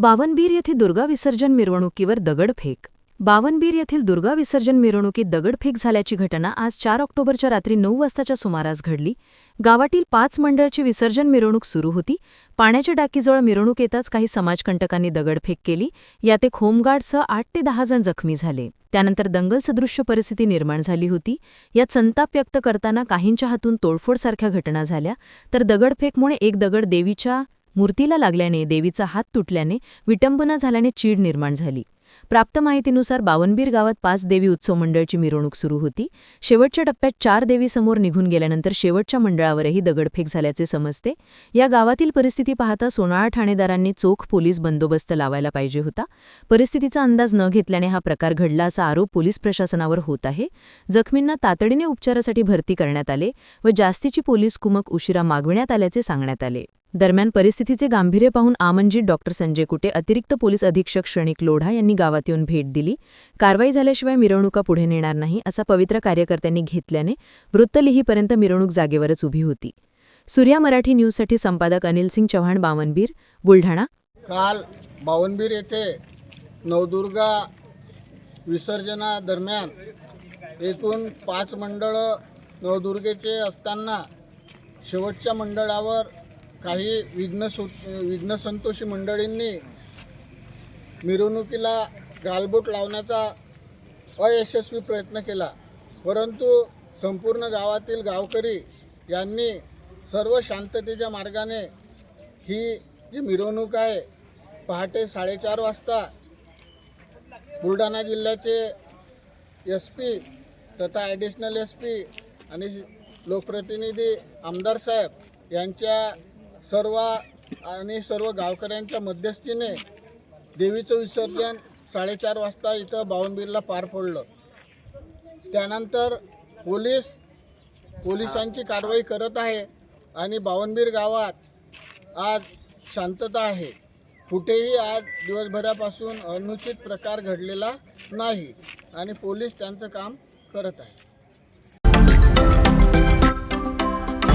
बावनबीर येथे दुर्गा विसर्जन मिरवणुकीवर दगडफेक बावनबीर येथील दुर्गा विसर्जन मिरवणुकीत दगडफेक झाल्याची घटना आज चार ऑक्टोबरच्या रात्री नऊ वाजताच्या सुमारास घडली. गावातील पाच मंडळाची विसर्जन मिरवणूक सुरू होती. पाण्याच्या डाकीजवळ मिरवणूक येताच काही समाजकंटकांनी दगडफेक केली. यात एक होमगार्डसह आठ ते दहा जण जखमी झाले. त्यानंतर दंगलसदृश्य परिस्थिती निर्माण झाली होती. यात संताप व्यक्त करताना काहींच्या हातून तोडफोडसारख्या घटना झाल्या. तर दगडफेकमुळे एक दगड देवीच्या मूर्तीला लागल्याने देवीचा हात तुटल्याने विटंबना झाल्याने चीड निर्माण झाली. प्राप्त माहितीनुसार बावनबीर गावात पाच देवी उत्सव मंडळची मिरवणूक सुरू होती. शेवटच्या टप्प्यात चार देवी समोर निघून गेल्यानंतर शेवटच्या मंडळावरही दगडफेक झाल्याचे समजते. या गावातील परिस्थिती पाहता सोनाळा ठाणेदारांनी चोख पोलीस बंदोबस्त लावायला पाहिजे होता. परिस्थितीचा अंदाज न घेतल्याने हा प्रकार घडला असा आरोप पोलीस प्रशासनावर होत आहे. जखमींना तातडीने उपचारासाठी भरती करण्यात आले व जास्तीची पोलीस कुमक उशिरा मागविण्यात आल्याचे सांगण्यात आले. दरम्यान परिस्थितीचे गांभीर्य पाहून आमंजित डॉक्टर संजय कुटे अतिरिक्त पोलीस अधीक्षक क्षणिक लोढा यांनी गावात येऊन भेट दिली. कारवाई झाल्याशिवाय मिरवणुका पुढे नेणार नाही असा पवित्र कार्यकर्त्यांनी घेतल्याने वृत्त लिहीपर्यंत मिरवणूक जागेवरच उभी होती. सूर्या मराठी न्यूजसाठी संपादक अनिल सिंग चव्हाण बावनबीर बुलढाणा. काल बावनबीर येथे नवदुर्गा विसर्जनादरम्यान एकूण पाच मंडळं नवदुर्गेचे असताना शेवटच्या मंडळावर काही विघ्नसो विघ्नसंतोषी मंडळींनी मिरवणुकीला गालबोट लावण्याचा अयशस्वी प्रयत्न केला. परंतु संपूर्ण गावातील गावकरी यांनी सर्व शांततेच्या मार्गाने ही जी मिरवणूक आहे पहाटे साडेचार वाजता बुलढाणा जिल्ह्याचे एस पी तथा ॲडिशनल एस पी आणि लोकप्रतिनिधी आमदार साहेब यांच्या सर्व आणि सर्व गावकऱ्यांच्या मध्यस्थीने देवीचं विसर्जन साडेचार वाजता इथं बावनबीरला पार पडलं. त्यानंतर पोलीस पोलिसांची कारवाई करत आहे आणि बावनबीर गावात आज शांतता आहे. कुठेही आज दिवसभरापासून अनुचित प्रकार घडलेला नाही आणि पोलीस त्यांचं काम करत आहे.